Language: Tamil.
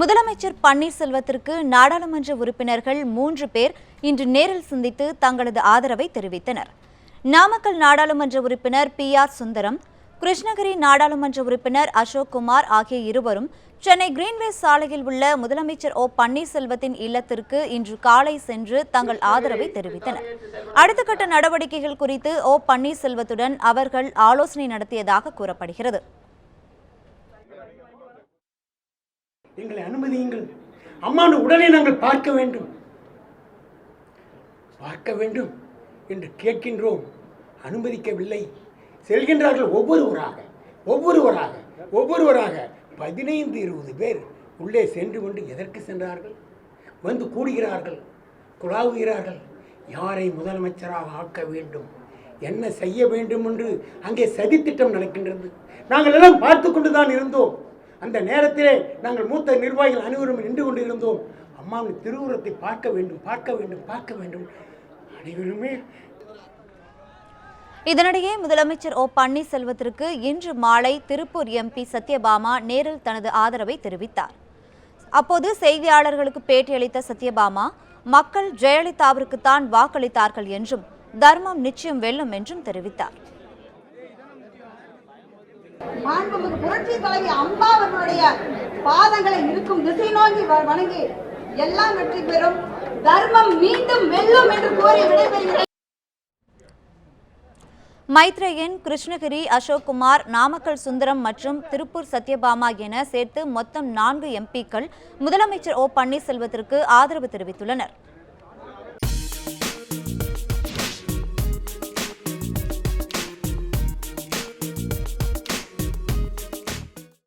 முதலமைச்சர் பன்னீர்செல்வத்திற்கு நாடாளுமன்ற உறுப்பினர்கள் மூன்று பேர் இன்று நேரில் சந்தித்து தங்களது ஆதரவை தெரிவித்தனர். நாமக்கல் நாடாளுமன்ற உறுப்பினர் பி ஆர் சுந்தரம் கிருஷ்ணகிரி நாடாளுமன்ற உறுப்பினர் அசோக் குமார் ஆகிய இருவரும் சென்னை கிரீன்வேஸ் சாலையில் உள்ள முதலமைச்சர் ஓ பன்னீர்செல்வத்தின் இல்லத்திற்கு இன்று காலை சென்று தங்கள் ஆதரவை தெரிவித்தனர். அடுத்த கட்ட நடவடிக்கைகள் குறித்து ஓ பன்னீர்செல்வத்துடன் அவர்கள் ஆலோசனை நடத்தியதாக கூறப்படுகிறது. எங்களை அனுமதியுங்கள். அம்மானு உடனே நாங்கள் பார்க்க வேண்டும். பார்க்க வேண்டும் என்று கேட்கின்றோம். அனுமதிக்கவில்லை. செல்கின்றார்கள் ஒவ்வொருவராக ஒவ்வொருவராக ஒவ்வொருவராக. பதினைந்து இருபது பேர் உள்ளே சென்று கொண்டு எதற்கு சென்றார்கள்? வந்து கூடுகிறார்கள் குழாவுகிறார்கள். யாரை முதலமைச்சராக ஆக்க வேண்டும்? என்ன செய்ய வேண்டும் என்று அங்கே சதித்திட்டம் நடக்கின்றது. நாங்கள் எல்லாம் பார்த்து கொண்டு தான் இருந்தோம். அந்த நேரத்திலே நாங்கள் மூத்த நிர்வாகிகள் அனைவரும் நின்று கொண்டு இருந்தோம் அம்மாவின் திருவுரத்தை பார்க்க வேண்டும் பார்க்க வேண்டும் பார்க்க வேண்டும். அனைவருமே இதனிடையே முதலமைச்சர் ஓ பன்னீர்செல்வத்திற்கு இன்று மாலை திருப்பூர் எம்பி சத்யபாமா நேரில் தனது ஆதரவை தெரிவித்தார். அப்போது செய்தியாளர்களுக்கு பேட்டியளித்த சத்யபாமா மக்கள் ஜெயலலிதாவிற்குத்தான் வாக்களித்தார்கள் என்றும் தர்மம் நிச்சயம் வெல்லும் என்றும் தெரிவித்தார். மாண்புமிகு புரட்சி தலைவி அம்பா அவர்களுடைய பாதங்களை இருக்கும் திசை நோக்கி வணங்கி எல்லாம் வெற்றி பெறும். தர்மம் மீண்டும் வெல்லும் என்று கோரி விடைபெறுகிறேன். மைத்ரேயன் கிருஷ்ணகிரி அசோக்குமார் நாமக்கல் சுந்தரம் மற்றும் திருப்பூர் சத்யபாமா என சேர்த்து மொத்தம் நான்கு எம்பிக்கள் முதலமைச்சர் ஓ பன்னீர்செல்வத்திற்கு ஆதரவு தெரிவித்துள்ளனர்.